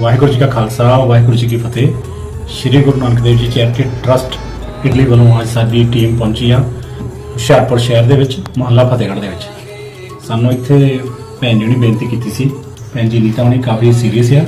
ਵਾਹਿਗੁਰੂ ਜੀ ਕਾ ਖਾਲਸਾ, ਵਾਹਿਗੁਰੂ ਜੀ ਕੀ ਫਤਿਹ। ਸ੍ਰੀ ਗੁਰੂ Nanak Dev ji charity trust Italy ਵੱਲੋਂ ਅੱਜ ਸਾਡੀ ਟੀਮ ਪਹੁੰਚੀ ਆ ਹੁਸ਼ਿਆਰਪੁਰ ਸ਼ਹਿਰ ਦੇ ਵਿੱਚ, ਮੁਹੱਲਾ ਫਤਿਹਗੜ੍ਹ ਦੇ ਵਿੱਚ। ਸਾਨੂੰ ਇੱਥੇ ਭੈਣ ਜੀ ਨੇ ਬੇਨਤੀ ਕੀਤੀ ਸੀ। ਭੈਣ ਜੀ ਨੀਤਾ ਹੁਣੀ ਕਾਫੀ ਸੀਰੀਅਸ ਆ।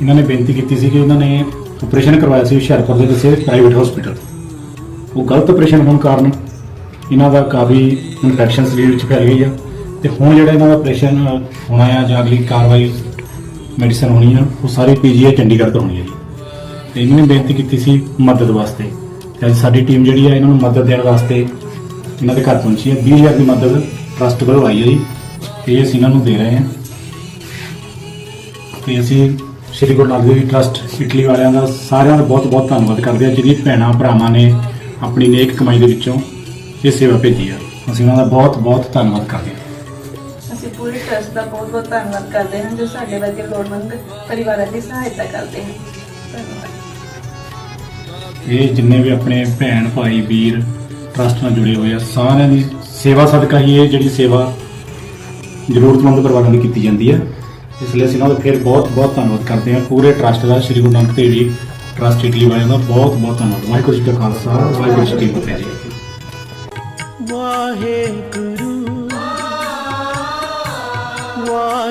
ਇਹਨਾਂ ਨੇ ਬੇਨਤੀ ਕੀਤੀ ਸੀ ਕਿ ਉਹਨਾਂ ਨੇ ਆਪਰੇਸ਼ਨ ਕਰਵਾਇਆ ਸੀ ਹੁਸ਼ਿਆਰਪੁਰ ਦੇ ਕਿਸੇ ਪ੍ਰਾਈਵੇਟ ਹਸਪੀਟਲ ਉਹ ਗਲਤ ਆਪਰੇਸ਼ਨ ਹੋਣ ਕਾਰਨ ਇਹਨਾਂ ਦਾ ਕਾਫੀ ਇਨਫੈਕਸ਼ਨ ਸਰੀਰ ਵਿੱਚ ਫੈਲ ਗਈ ਆ। ਤੇ ਹੁਣ ਜਿਹੜਾ ਇਹਨਾਂ ਦਾ ਆਪਰੇਸ਼ਨ ਹੋਣਾ ਆ ਜਾਂ ਅਗਲੀ ਕਾਰਵਾਈ ਮੈਡੀਸਨ ਹੋਣੀ ਆ, ਉਹ ਸਾਰੀ ਪੀਜੀਆਈ ਚੰਡੀਗੜ੍ਹ ਤੋਂ ਹੋਣੀ ਹੈ ਜੀ। ਤੇ ਇਹਨਾਂ ਨੇ ਬੇਨਤੀ ਕੀਤੀ ਸੀ ਮਦਦ ਵਾਸਤੇ। ਤੇ ਅੱਜ ਸਾਡੀ ਟੀਮ ਜਿਹੜੀ ਆ, ਇਹਨਾਂ ਨੂੰ ਮਦਦ ਦੇਣ ਵਾਸਤੇ ਇਹਨਾਂ ਦੇ ਘਰ ਪਹੁੰਚੀ ਹੈ 20000 ਦੀ ਮਦਦ ਟਰਸਟ ਵੱਲੋਂ ਆਈ ਹੈ ਜੀ। ਤੇ ਇਹ ਅਸੀਂ ਇਹਨਾਂ ਨੂੰ ਦੇ ਰਹੇ ਹਾਂ। ਤੇ ਅਸੀਂ ਸ਼੍ਰੀ ਗੁਰੂ ਨਾਨਕ ਦੇਵ ਜੀ ਟਰਸਟ ਇਟਲੀ ਵਾਲਿਆਂ ਦਾ ਸਾਰਿਆਂ ਦਾ ਬਹੁਤ ਬਹੁਤ ਧੰਨਵਾਦ ਕਰਦੇ ਹਾਂ ਜਿਹੜੀ ਭੈਣਾਂ ਭਰਾਵਾਂ ਨੇ ਆਪਣੀ ਨੇਕ ਕਮਾਈ ਦੇ ਵਿੱਚੋਂ ਇਹ ਸੇਵਾ ਭੇਜੀ ਆ। ਅਸੀਂ ਉਹਨਾਂ ਦਾ ਬਹੁਤ ਬਹੁਤ ਧੰਨਵਾਦ ਕਰਦੇ ਪੂਰੇ ਟਰਸਟ ਦਾ ਬਹੁਤ ਬਹੁਤ ਧੰਨਵਾਦ ਕਰਦੇ ਹਾਂ ਜੋ ਸਾਡੇ ਵਰਗੇ ਲੋੜਵੰਦ ਪਰਿਵਾਰਾਂ ਦੀ ਸਹਾਇਤਾ ਕਰਦੇ ਹਨ। ਧੰਨਵਾਦ। ਇਹ ਜਿੰਨੇ ਵੀ ਆਪਣੇ ਭੈਣ ਭਾਈ ਵੀਰ ਟਰਸਟ ਨਾਲ ਜੁੜੇ ਹੋਏ ਆ ਸਾਰਿਆਂ ਦੀ ਸੇਵਾ ਸਦਕਾ ਹੀ ਇਹ ਜਿਹੜੀ ਸੇਵਾ ਜ਼ਰੂਰਤਮੰਦ ਪਰਿਵਾਰਾਂ ਦੀ ਕੀਤੀ ਜਾਂਦੀ ਹੈ ਇਸ ਲਈ ਅਸੀਂ ਉਹਨਾਂ ਦਾ ਫਿਰ ਬਹੁਤ ਬਹੁਤ ਧੰਨਵਾਦ ਕਰਦੇ ਹਾਂ। ਪੂਰੇ ਟਰਸਟ ਦਾ ਸ਼੍ਰੀ ਗੁਰੂ ਨਾਨਕ ਦੇਵ ਜੀ ਟਰਸਟ ਇਟਲੀ ਵਾਲਿਆਂ ਦਾ ਬਹੁਤ ਬਹੁਤ ਧੰਨਵਾਦ। ਵਾਹਿਗੁਰੂ ਜੀ ਕਾ ਖਾਲਸਾ ਵਾਹਿਗੁਰੂ ਜੀ ਕੀ ਫਤਿਹ ਜੀ। ਵਾਹਿਗੁਰੂ